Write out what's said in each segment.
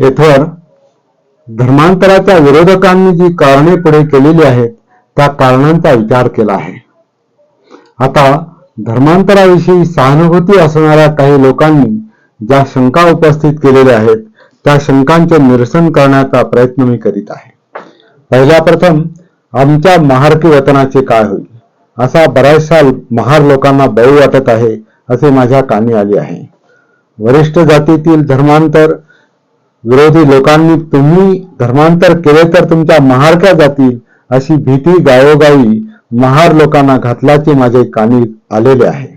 येथवर धर्मांतराच्या विरोधकांनी जी कारणे पुढे केलेली आहेत त्या कारणांचा विचार केला आहे. आता धर्मांतराविषयी सहानुभूती असणाऱ्या काही लोकांनी ज्या शंका उपस्थित केलेल्या आहेत त्या शंकांचे निरसन करण्याचा प्रयत्न मी करीत आहे. पहिल्या प्रथम आमच्या महारकी वतनाचे काय होईल. असा बऱ्याचशा महार लोकांना बळी वाटत आहे असे माझ्या कानी आले आहे. वरिष्ठ जातीतील धर्मांतर विरोधी लोकांनी तुम्ही धर्मांतर केले तर तुमच्या महारक्या जातील अशी भीती गावोगावी महार लोकांना घातल्याचे माझे कानी आलेले आहे.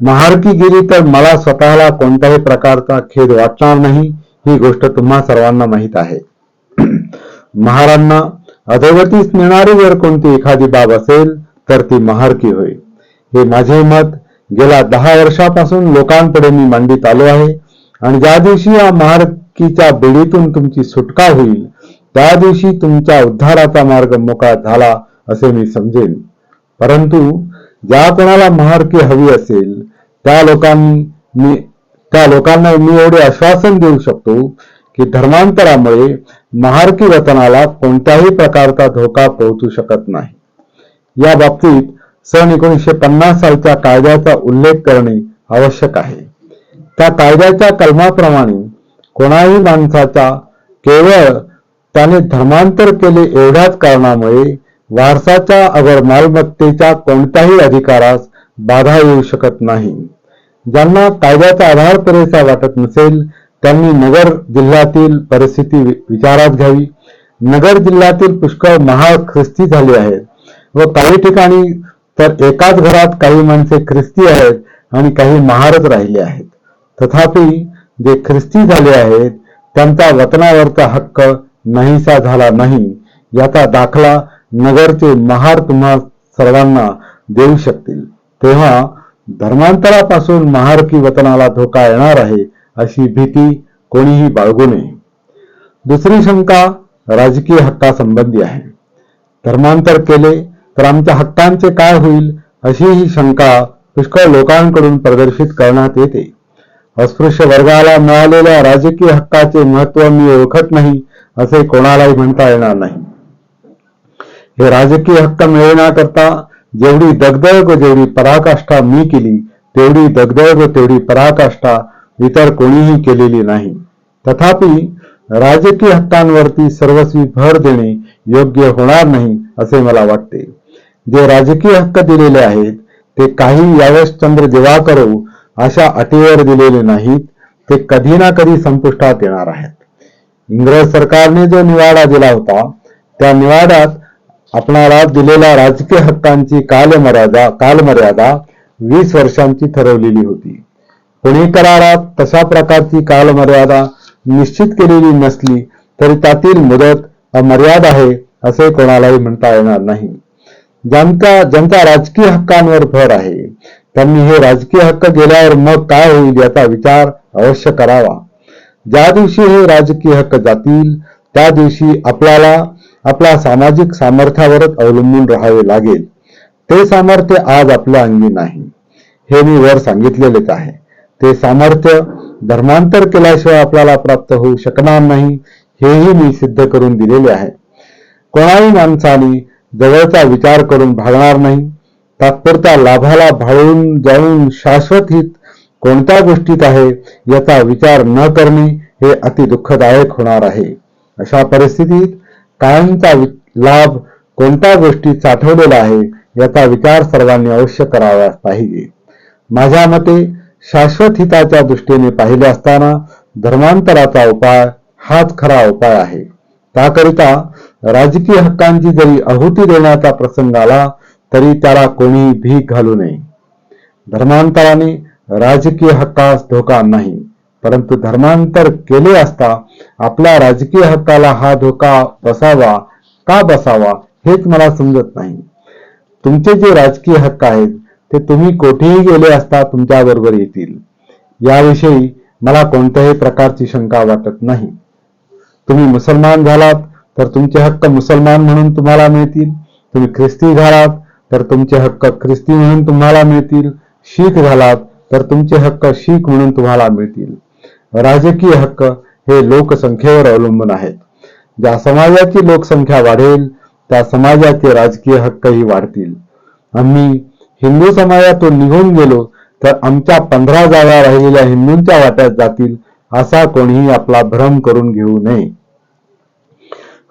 महारकी गेली तर मला स्वतःला कोणत्याही प्रकारचा खेद वाटणार नाही ही गोष्ट तुम्हा सर्वांना माहीत आहे. महारांना अधोगतीस नेणारी जर कोणती एखादी बाब असेल तर ती महारकी होय. हे माझे मत गेल्या दहा वर्षापासून लोकांपुढे मी मांडीत आलो आहे आणि ज्या दिवशी या महार महारकीच्या बेडीतून तुमची सुटका होईल. त्या दिवशी तुमच्या उद्धाराचा मार्ग मोकळा झाला असे मी समजेन. परंतु ज्या कोणाला महारकी हवी असेल त्या लोकांनी मी त्या लोकांना मी एवढे आश्वासन देऊ शकतो की धर्मांतरामुळे महारकी वतनाला कोणत्याही प्रकारचा धोका पोहोचू शकत नाही. या बाबतीत सन एकोणीसशे पन्नास सालच्या कायद्याचा उल्लेख करणे आवश्यक आहे. त्या कायद्याच्या कलमाप्रमाणे कोणाही माणसाचा केवळ त्याने धर्मांतर केले एवढ्याच कारणामुळे वारसाच्या अगर मालमत्तेच्या कोणत्याही अधिकारास बाधा येऊ शकत नाही. ज्यांना कायद्याचा आधार पुरेसा वाटत नसेल त्यांनी नगर जिल्ह्यातील परिस्थिती विचारात घ्यावी. नगर जिल्ह्यातील पुष्कळ महार ख्रिस्ती झाले आहेत व काही ठिकाणी तर एकाच घरात काही माणसे ख्रिस्ती आहेत आणि काही महारच राहिले आहेत. तथापि जे ख्रिस्ती झाले आहेत त्यांचा वतनावरचा हक्क नाहीसा झाला नाही. याचा दाखला नगरचे महार तुम्हा सर्वांना देऊ शकतील. तेव्हा धर्मांतरापासून महारकी वतनाला धोका येणार आहे अशी भीती कोणीही बाळगू नये. दुसरी शंका राजकीय हक्कासंबंधी आहे. धर्मांतर केले तर आमच्या हक्कांचे काय होईल अशी ही शंका पुष्कळ लोकांकडून प्रदर्शित करण्यात येते. अस्पृश्य वर्गाला मिळालेल्या राजकीय हक्काचे महत्त्व मी ओळखत नाही असे कोणालाही म्हणता येणार नाही. हे राजकीय हक्क मिळवण्याकरता जेवढी दगदग व जेवढी पराकाष्ठा मी केली तेवढी दगदग व तेवढी पराकाष्ठा इतर कोणीही केलेली नाही. तथापि राजकीय हक्कांवरती सर्वस्वी भर देणे योग्य होणार नाही असे मला वाटते. जे राजकीय हक्क दिलेले आहेत ते काही यावश्चंद्र दिवाकरो अशा अटीवर दिलेले नाहीत ते कधी ना कधी संपुष्टात येणार आहेत. इंग्रज सरकारने जो निवाडा दिला होता त्या निवाड्यात आपणाला दिलेल्या राजकीय हक्कांची कालमर्यादा कालमर्यादा वीस वर्षांची ठरवलेली होती. पुणे करारात तशा प्रकारची कालमर्यादा निश्चित केलेली नसली तरी त्यातील मुदत अमर्याद आहे असे कोणालाही म्हणता येणार नाही. ज्यांचा ज्यांचा राजकीय हक्कांवर भर आहे त्यांनी हे राजकीय हक्क गेल्यावर मग काय होईल याचा विचार अवश्य करावा. ज्या दिवशी हे राजकीय हक्क जातील त्या दिवशी आपल्याला आपल्या सामाजिक सामर्थ्यावरच अवलंबून राहावे लागेल. ते सामर्थ्य आज आपल्या अंगी नाही. हे मी वर सांगितलेलेच आहे. ते सामर्थ्य धर्मांतर केल्याशिवाय आपल्याला प्राप्त होऊ शकणार नाही हेही मी सिद्ध करून दिलेले आहे. कोणाही माणसाने जवळचा विचार करून भागणार नाही तात्पुरता लाभाला भाळून जाऊन शाश्वत हित कोणत्या गोष्टीत आहे याचा विचार न करणे हे अति दुःखदायक होणार आहे. अशा परिस्थितीत कायमचा लाभ कोणत्या गोष्टीत साठवलेला आहे याचा विचार सर्वांनी अवश्य करावा पाहिजे. माझ्या मते शाश्वत हिताच्या दृष्टीने पाहिले असताना धर्मांतराचा उपाय हाच खरा उपाय आहे. त्याकरिता राजकीय हक्कांची जरी आहुती देण्याचा प्रसंग आला तरी त्याला कोणी भीक घालू नये. धर्मांतराने राजकीय हक्कास धोका नाही परंतु धर्मांतर केले असता आपल्या राजकीय हक्काला हा धोका बसावा का बसावा हेच मला समजत नाही. तुमचे जे राजकीय हक्क आहेत ते तुम्ही कोठेही गेले असता तुमच्या बरोबर येतील. याविषयी मला कोणत्याही प्रकारची शंका वाटत नाही. तुम्ही मुसलमान झालात तर तुमचे हक्क मुसलमान म्हणून तुम्हाला मिळतील. तुम्ही ख्रिस्ती झालात तर तुमचे हक्क ख्रिस्ती म्हणून तुम्हाला मिळतील. शीख झालात तर तुमचे हक्क शीख म्हणून तुम्हाला मिळतील. राजकीय हक्क हे लोकसंख्येवर अवलंबून आहेत. ज्या समाजाची लोकसंख्या वाढेल त्या समाजाचे राजकीय हक्कही वाढतील. आम्ही हिंदू समाजातून निघून गेलो तर आमच्या पंधरा जागा राहिलेल्या हिंदूंच्या वाट्यात जातील असा कोणीही आपला भ्रम करून घेऊ नये.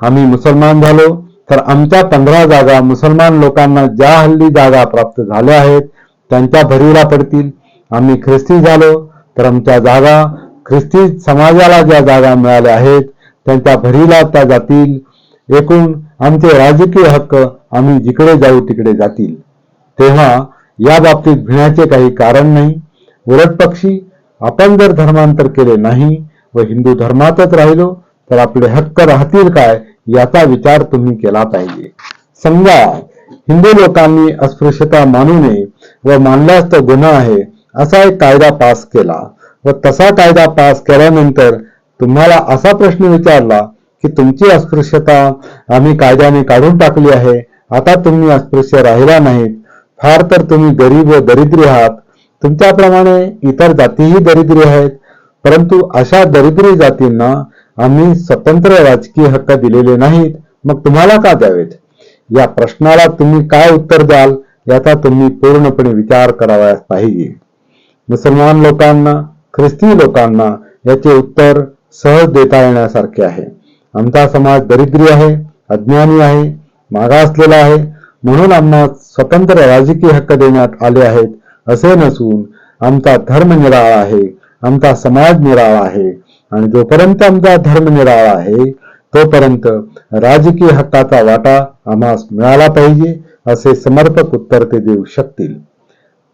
आम्ही मुसलमान झालो तर आमच्या पंधरा जागा मुसलमान लोकांना ज्या हल्ली जागा प्राप्त झाल्या आहेत त्यांच्या भरीला पडतील. आम्ही ख्रिस्ती झालो तर आमच्या जागा ख्रिस्ती समाजाला ज्या जागा मिळाल्या आहेत त्यांच्या भरीला त्या जातील. एकूण आमचे राजकीय हक्क आम्ही जिकडे जाऊ तिकडे जातील. तेव्हा या बाबतीत भिण्याचे काही कारण नाही. उलट पक्षी आपण जर धर्मांतर केले नाही व हिंदू धर्मातच राहिलो तर आपले हक्क राहतील काय? याचा विचार तुम्ही केला पाहिजे. समजा हिंदू लोकांनी अस्पृश्यता मानू नये व मानल्यास तो गुन्हा आहे असा एक कायदा पास केला. व तसा कायदा पास केल्यानंतर तुम्हाला असा प्रश्न विचारला की तुमची अस्पृश्यता आम्ही कायद्याने काढून टाकली आहे आता तुम्ही अस्पृश्य राहिला नाहीत फार तर तुम्ही गरीब व दरिद्री आहात. तुमच्याप्रमाणे इतर जातीही दरिद्री आहेत परंतु अशा दरिद्री जातींना आम्ही स्वतंत्र राजकीय हक्क दिलेले नाहीत. मग तुम्हाला का द्यावेत? या प्रश्नाला तुम्ही काय उत्तर द्याल? याचा तुम्ही पूर्णपणे विचार करावयास पाहिजे. मुसलमान लोकांना ख्रिस्ती लोकांना याचे उत्तर सहज देता येण्यासारखे आहे. आमचा समाज दरिद्री आहे अज्ञानी आहे मागासलेला आहे. म्हणून आम्हा स्वतंत्र राजकीय हक्क देण्यात आले आहेत असे नसून आमचा धर्म निराळा आहे आमचा समाज निराळा आहे. आणि जोपर्यंत आमचा धर्म निराळा आहे, तोपर्यंत राजकीय हक्काचा वाटा आम्हास मिळाला पाहिजे, असे समर्पक उत्तर ते देऊ शकतील.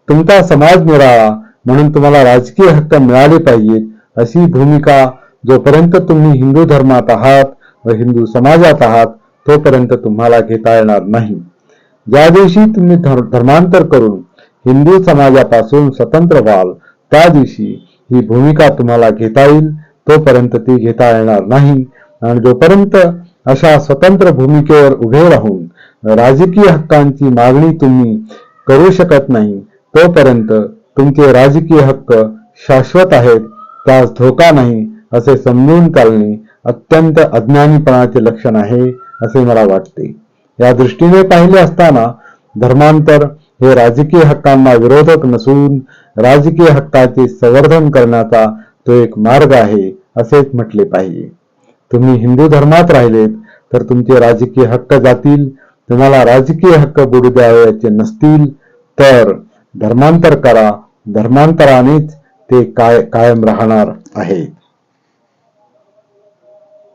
तुमचा समाज निराळा, म्हणून तुम्हाला राजकीय हक्क मिळाले पाहिजेत अशी भूमिका जोपर्यंत तुम्ही हिंदू धर्मात आहात व हिंदू समाजात आहात, तोपर्यंत तुम्हाला घेता येणार नाही. ज्या दिवशी तुम्ही धर्मांतर करून हिंदू समाजापासून स्वतंत्र व्हाल, त्या दिवशी ही भूमिका तुम्हाला घेता येईल तोपर्यंत ती घेता येणार नाही. आणि जोपर्यंत अशा स्वतंत्र भूमिकेवर उभे राहून राजकीय हक्कांची मागणी तुम्ही करू शकत नाही तोपर्यंत तुमचे राजकीय हक्क शाश्वत आहेत त्यास धोका नाही असे समजून चालणे अत्यंत अज्ञानीपणाचे लक्षण आहे असे मला वाटते. या दृष्टीने पाहिले असताना धर्मांतर हे राजकीय हक्कांना विरोधक नसून राजकीय हक्काचे संवर्धन करण्याचा तो एक मार्ग आहे असेच म्हटले पाहिजे. तुम्ही हिंदू धर्मात राहिलेत तर तुमचे राजकीय हक्क जातील. तुम्हाला राजकीय हक्क बुडू द्यावयाचे नसतील. तर धर्मांतर करा. धर्मांतरानेच ते काय कायम राहणार आहे